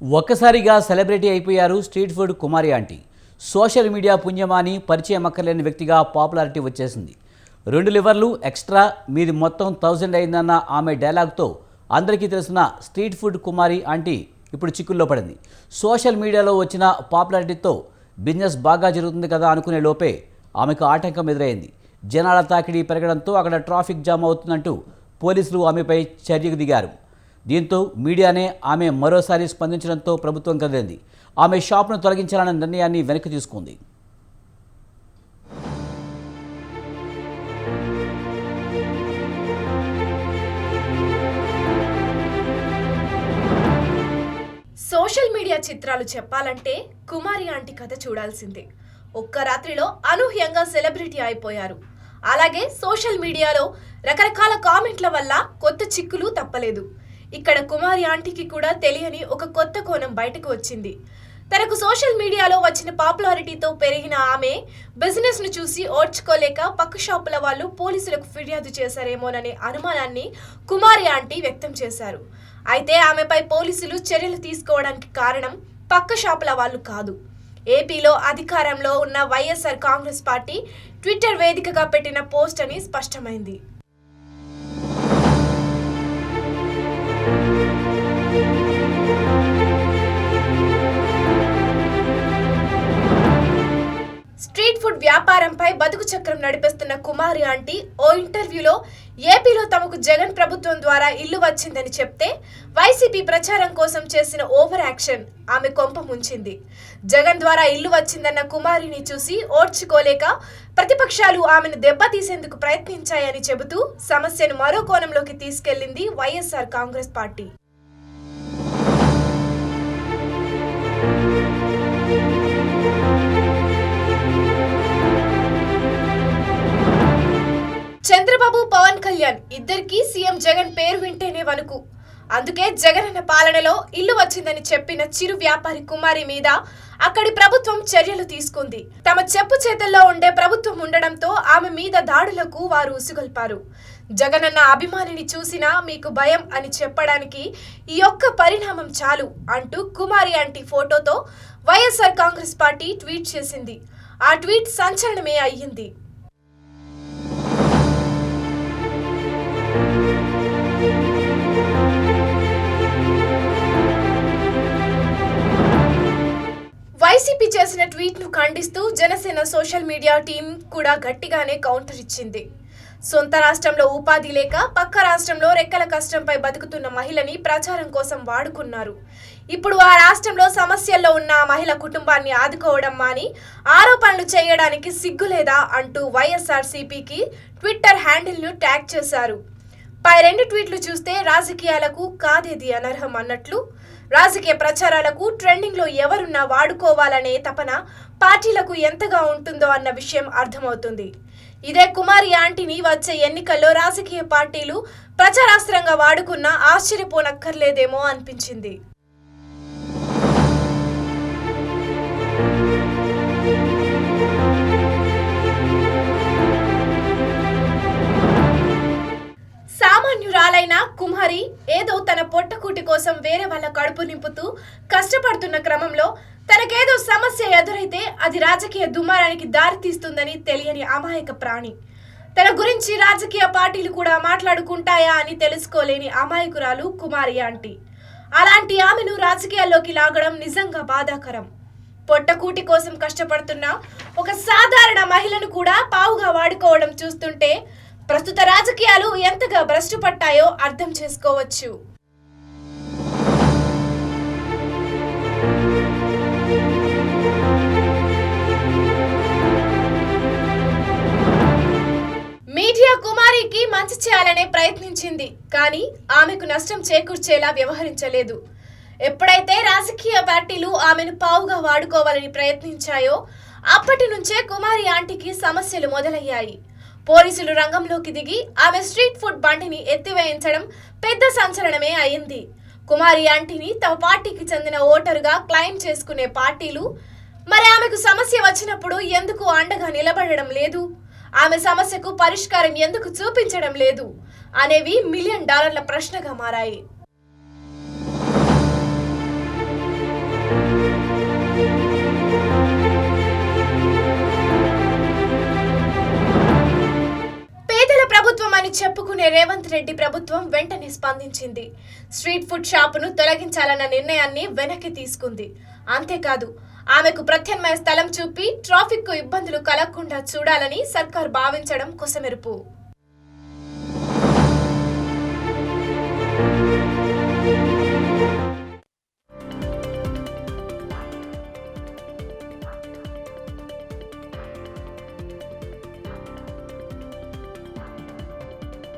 ఒక్కసారిగా సెలబ్రిటీ అయిపోయారు street food Kumari aunty. Social media పుణ్యమాని పరిచయం అక్కర్లేని వ్యక్తిగా పాపులారిటీ వచ్చేసింది. రెండు లివర్లు ఎక్స్ట్రా మీది మొత్తం థౌజండ్ అయిందన్న ఆమె డైలాగ్తో అందరికీ తెలిసిన స్ట్రీట్ ఫుడ్ కుమారి ఆంటీ ఇప్పుడు చిక్కుల్లో పడింది. సోషల్ మీడియాలో వచ్చిన పాపులారిటీతో బిజినెస్ బాగా జరుగుతుంది కదా అనుకునే లోపే ఆమెకు ఆటంకం ఎదురైంది. జనాల తాకిడి పెరగడంతో అక్కడ ట్రాఫిక్ జామ్ అవుతుందంటూ పోలీసులు ఆమెపై చర్యకు దిగారు. దీంతో మీడియానే ఆమె మరోసారి స్పందించడంతో ప్రభుత్వం కదిలింది. ఆమె షాప్ను తొలగించాలన్న నిర్ణయాన్ని వెనక్కి తీసుకుంది. సోషల్ మీడియా చిత్రాలు చెప్పాలంటే కుమారి ఆంటీ కథ చూడాల్సిందే. ఒక్క రాత్రిలో అనూహ్యంగా సెలబ్రిటీ అయిపోయారు. అలాగే సోషల్ మీడియాలో రకరకాల కామెంట్ల వల్ల కొత్త చిక్కులు తప్పలేదు. ఇక్కడ కుమారి ఆంటీకి కూడా తెలియని ఒక కొత్త కోణం బయటకు వచ్చింది. తనకు సోషల్ మీడియాలో వచ్చిన పాపులారిటీతో పెరిగిన ఆమె బిజినెస్ను చూసి ఓర్చుకోలేక పక్క షాపుల వాళ్ళు పోలీసులకు ఫిర్యాదు చేశారేమోననే అనుమానాన్ని కుమారి ఆంటీ వ్యక్తం చేశారు. అయితే ఆమెపై పోలీసులు చర్యలు తీసుకోవడానికి కారణం పక్క షాపుల వాళ్ళు కాదు. ఏపీలో అధికారంలో ఉన్న వైఎస్ఆర్ కాంగ్రెస్ పార్టీ ట్విట్టర్ వేదికగా పెట్టిన పోస్ట్ అని స్పష్టమైంది. వ్యాపారంపై బతుకు చక్రం నడిపిస్తున్న కుమారి ఆంటీ ఓ ఇంటర్వ్యూలో ఏపీలో తమకు జగన్ ప్రభుత్వం ద్వారా ఇల్లు వచ్చిందని చెప్తే వైసీపీ ప్రచారం కోసం చేసిన ఓవర్ యాక్షన్ ఆమె కొంప ముంచింది. జగన్ ద్వారా ఇల్లు వచ్చిందన్న కుమారిని చూసి ఓర్చుకోలేక ప్రతిపక్షాలు ఆమెను దెబ్బతీసేందుకు ప్రయత్నించాయని చెబుతూ సమస్యను మరో కోణంలోకి తీసుకెళ్ళింది వైఎస్ఆర్ కాంగ్రెస్ పార్టీ. చంద్రబాబు పవన్ కళ్యాణ్ ఇద్దరికి సీఎం జగన్ పేరు వింటేనే వణుకు. అందుకే జగన్ అన్న పాలనలో ఇల్లు వచ్చిందని చెప్పిన చిరు వ్యాపారి కుమారి మీద అక్కడి ప్రభుత్వం చర్యలు తీసుకుంది. తమ చెప్పు చేతల్లో ఉండే ప్రభుత్వం ఉండడంతో ఆమె మీద దాడులకు వారు ఉసుగొల్పారు. జగనన్న అభిమానిని చూసినా మీకు భయం అని చెప్పడానికి ఈ ఒక్క పరిణామం చాలు అంటూ కుమారి అంటి ఫోటోతో వైఎస్ఆర్ కాంగ్రెస్ పార్టీ ట్వీట్ చేసింది. ఆ ట్వీట్ సంచలనమే అయ్యింది. చేసిన ట్వీట్ను ఖండిస్తూ జనసేన సోషల్ మీడియా టీం కూడా గట్టిగానే కౌంటర్ ఇచ్చింది. సొంత రాష్ట్రంలో ఉపాధి లేక పక్క రాష్ట్రంలో రెక్కల కష్టంపై బతుకుతున్న మహిళని ప్రచారం కోసం వాడుకున్నారు. ఇప్పుడు ఆ రాష్ట్రంలో సమస్యల్లో ఉన్న మహిళ కుటుంబాన్ని ఆదుకోవడం మాని ఆరోపణలు చేయడానికి సిగ్గులేదా అంటూ వైఎస్ఆర్సీపీకి ట్విట్టర్ హ్యాండిల్ను ట్యాగ్ చేశారు. పై రెండు ట్వీట్లు చూస్తే రాజకీయాలకు కాదేది అనర్హం అన్నట్లు రాజకీయ ప్రచారాలకు ట్రెండింగ్లో ఎవరున్నా వాడుకోవాలనే తపన పార్టీలకు ఎంతగా ఉంటుందో అన్న విషయం అర్థమవుతుంది. ఇదే కుమారి ఆంటీని వచ్చే ఎన్నికల్లో రాజకీయ పార్టీలు ప్రచారాస్త్రంగా వాడుకున్న ఆశ్చర్యపోనక్కర్లేదేమో అనిపించింది. కోసం వేరే వాళ్ళ కడుపు నింపుతూ కష్టపడుతున్న క్రమంలో తనకేదో సమస్య ఎదురైతే అది రాజకీయ దుమారానికి దారితీస్తుందని తెలియని అమాయక ప్రాణి. తన గురించి రాజకీయ పార్టీలు కూడా మాట్లాడుకుంటాయా అని తెలుసుకోలేని అమాయకురాలు కుమారి ఆంటీ. అలాంటి ఆమెను రాజకీయాల్లోకి లాగడం నిజంగా బాధాకరం. పొట్టకూటి కోసం కష్టపడుతున్న ఒక సాధారణ మహిళను కూడా పావుగా వాడుకోవడం చూస్తుంటే ప్రస్తుత రాజకీయాలు ఎంతగా భ్రష్టు పట్టాయో అర్థం చేసుకోవచ్చు. చేయాలనే ప్రయత్నించింది కానీ ఆమెకు నష్టం చేకూర్చేలా వ్యవహరించలేదు. ఎప్పుడైతే రాజకీయ పార్టీలు ఆమెను పావుగా వాడుకోవాలని ప్రయత్నించాయో అప్పటి నుంచే కుమారి ఆంటీకి సమస్యలు మొదలయ్యాయి. పోలీసులు రంగంలోకి దిగి ఆమె స్ట్రీట్ ఫుడ్ బండిని ఎత్తివేయించడం పెద్ద సంచలనమే అయింది. కుమారి ఆంటీని తమ పార్టీకి చెందిన ఓటరుగా క్లెయిమ్ చేసుకునే పార్టీలు మరి ఆమెకు సమస్య వచ్చినప్పుడు ఎందుకు అండగా నిలబడడం లేదు? ఆమె సమస్యకు పరిష్కారం ఎందుకు చూపించడం లేదు? అనేవి మిలియన్ డాలర్ల ప్రశ్నగా మారాయి. అని చెప్పుకునే రేవంత్ రెడ్డి ప్రభుత్వం వెంటనే స్పందించింది. స్ట్రీట్ ఫుడ్ షాపును తొలగించాలన్న నిర్ణయాన్ని వెనక్కి తీసుకుంది. అంతేకాదు ఆమెకు ప్రత్యామ్నాయ స్థలం చూపి ట్రాఫిక్కు ఇబ్బందులు కలగకుండా చూడాలని సర్కార్ భావించడం కొసమెరుపు.